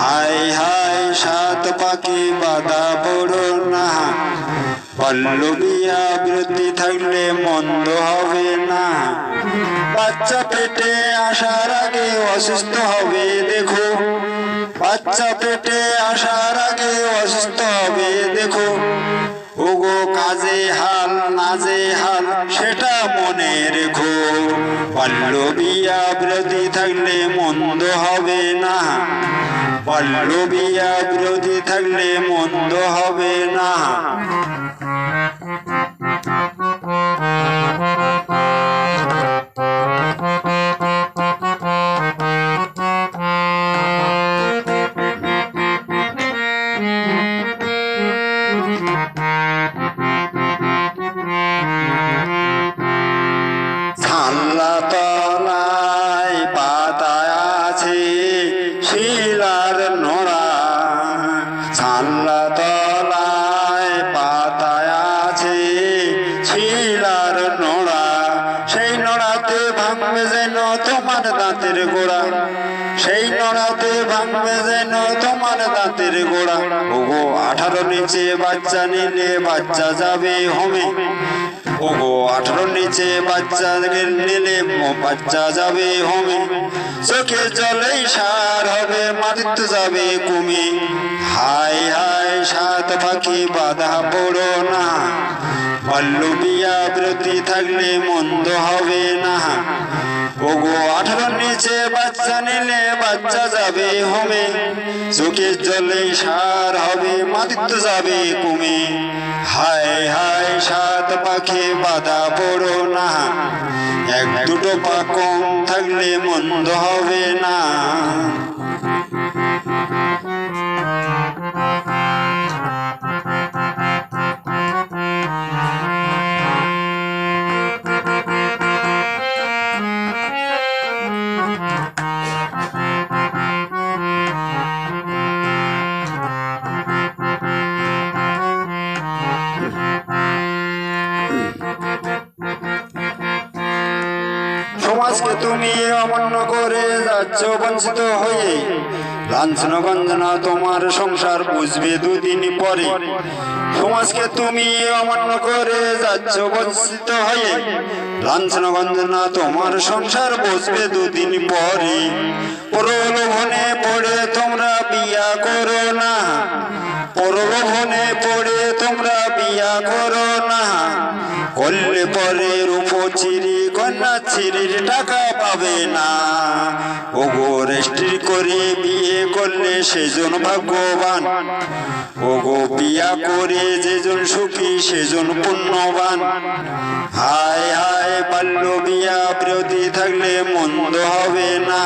High high, সাত পাখি বাধা পড়ো না বাল্য বিয়া ব্রতি থাকলে মন্দ হবে না। বাচ্চা পেটে আসার আগে অসুস্থ হবে, দেখো। বাচ্চা পেটে আসার আগে অসুস্থ হবে, দেখো। ওগো কাজে হাল, নাজে হাল, সেটা মনে রেখো। বিয়া বিরোধী থাকলে মন্দ হবে না। বিয়া বিরোধী থাকলে মন্দ হবে না। নোড়া। তলায় পাতায় আছে শিলার নোড়া। সেই নোড়াতে ভাঙবে যেন তোমার দাঁতের গোড়া। সেই নড়াতে ভাঙবে যেন তোমার দাঁতের গোড়া। ওগো, আঠারো নিচে বাচ্চা নিলে বাচ্চা যাবে হোমে ওগো আঠারোর নিচে বাচ্চা নিলে বাচ্চা যাবে হমে চোখে জলেই সার হবে, মাটিতে যাবে কুমি। হাই হাই সাত পাখি বাধা পড়ো না। বিয়া বিরতি থাকলে মন্দ হবে না। ওগো আঠারোর নিচে বাচ্চা নিলে বাচ্চা যাবে হোমে চোখের জলে সার হবে, মাটিতে যাবে কুমে। হায় হায়, সাত পাখি বাধা পড়ো না। এক দুটো পা কম থাকলে মন্দ হবে না। সমাজকে তুমি অমান্য করে যাচ্ছ, বঞ্চিত হয়ে। লাঞ্ছনা গঞ্জনা তোমার সংসার বুঝবে দুদিন পরে। সমাজকে তুমি অমান্য করে যাচ্ছ, বঞ্চিত হয়ে। লাঞ্ছনা গঞ্জনা তোমার সংসার বুঝবে দুদিন পরে। প্রলোভনে পড়ে তোমরা বিয়া করো না। প্রলোভনে পড়ে তোমরা বিয়া করো না। করলে পরে রূপচিরি কন্যা চিরির টাকা পাবে না। ও ওগো রেস্ট্রি করে বিয়ে করলে সেজন ভাগ্যবান। ও গো বিয়া করে যেজন সুখী, সেজন পুণ্যবান। হায় হায় বাল্য বিয়া, বিরোধী থাকলে মন্দ হবে না।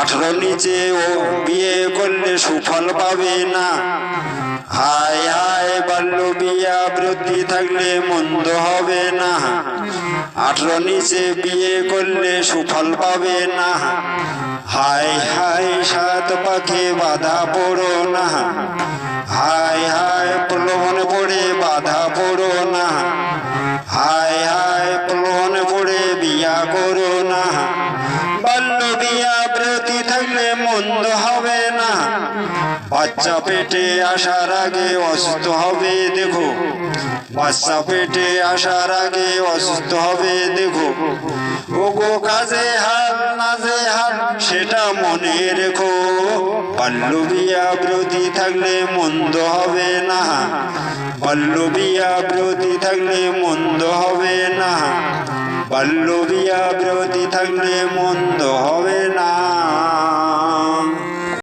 আঠারো নিচে ও বিয়ে করলে সুফল পাবে না। হায় হায়, বাল্য বিয়া বিরতি থাকলে মন্দ হবে না। আঠারো নিচে বিয়ে করলে সুফল পাবে না। হায় হায়, সাত পাখি বাধা পড়ো না। হায় হায়, প্রলোভনে পড়ে বাধা পড়ো না। হায় হায়, প্রলোভনে পড়ে বিয়া করো না। বাল্য মন্দ হবে না। বাচ্চা পেটে আসার আগে অসুস্থ হবে, দেখো। বাচ্চা পেটে আসার আগে অসুস্থ হবে, দেখো। ওগো কাজে হাল নাজে হাত, সেটা মনে রেখো। বাল্য বিয়া বিরোধী থাকলে মন্দ হবে না। বাল্য বিয়া বিরোধী থাকলে মন্দ হবে না। বাল্য বিয়া বিরোধী থাকলে মন্দ হবে না।